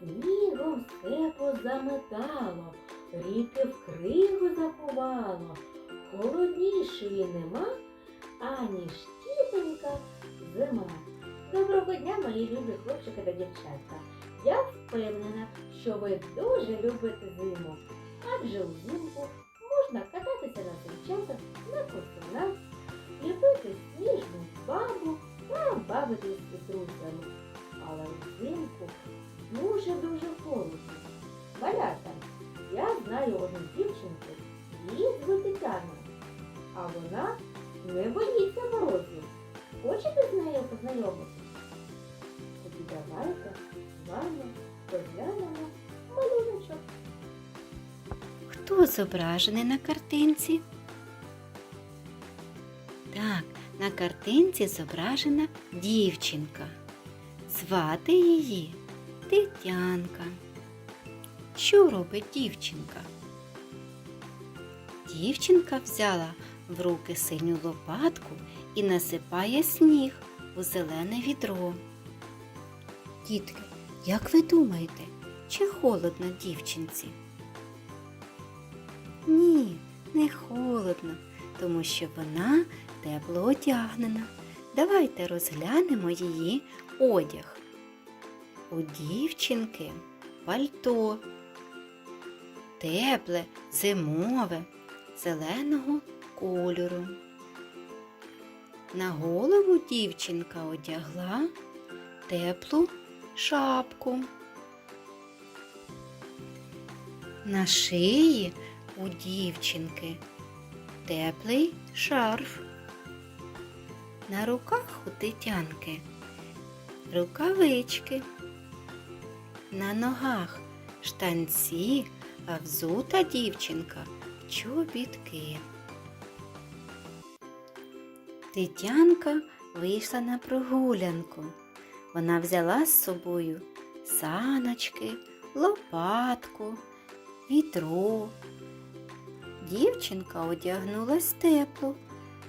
Снігом все позаметало, ріки в кригу заховало. Холоднішої нема, аніж тітонька зима. Доброго дня, мої любі хлопчики та дівчатка. Я впевнена, що ви дуже любите зиму, адже взимку можна кататися на санчатах, на ковтунах, ліпити сніжну бабу та бавитись з друзями. Але взимку дуже-дуже холодно. Малята, я знаю одну дівчинку, її звати Тяна, а вона не боїться морозів. Хочете з нею познайомитися? Тоді давайте з вами розглянемо малюночок. Хто зображений на картинці? Так, на картинці зображена дівчинка. Звати її Тетянка. Що робить дівчинка? Дівчинка взяла в руки синю лопатку і насипає сніг у зелене відро. Дітки, як ви думаєте, чи холодно дівчинці? Ні, не холодно, тому що вона тепло одягнена. Давайте розглянемо її одяг. У дівчинки пальто, тепле, зимове, зеленого кольору. На голову дівчинка одягла теплу шапку. На шиї у дівчинки теплий шарф. На руках у Тетянки рукавички. На ногах штанці, а взута дівчинка чобітки. Тетянка вийшла на прогулянку. Вона взяла з собою саночки, лопатку, відро. Дівчинка одягнулась тепло.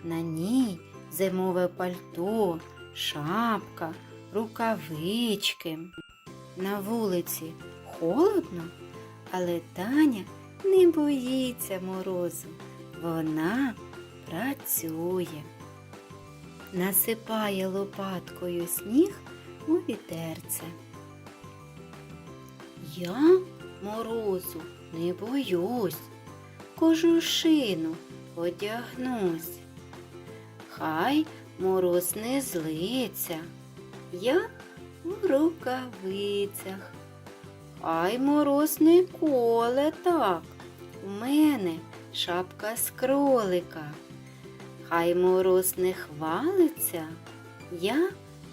На ній зимове пальто, шапка, рукавички. На вулиці холодно, але Таня не боїться морозу. Вона працює. Насипає лопаткою сніг у вітерце. Я морозу не боюсь, кожушину одягнусь. Хай мороз не злиться, я в рукавицях. Хай мороз не коле так, у мене шапка з кролика. Хай мороз не хвалиться, я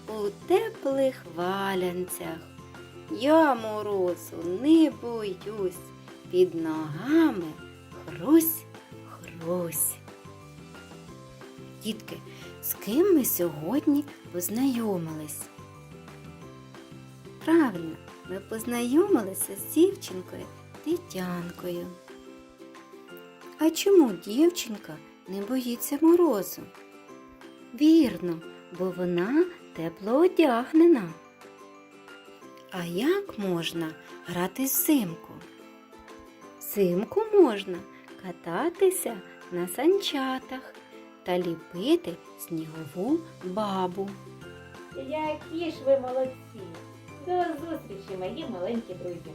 у теплих валянцях. Я морозу не боюсь, під ногами хрусь, хрусь. Дітки, з ким ми сьогодні познайомились? Правильно, ми познайомилися з дівчинкою Тетянкою. А чому дівчинка не боїться морозу? Вірно, бо вона тепло одягнена. А як можна грати взимку? Взимку можна кататися на санчатах та ліпити снігову бабу. Які ж ви молодці! До зустрічі, мої маленькі друзі!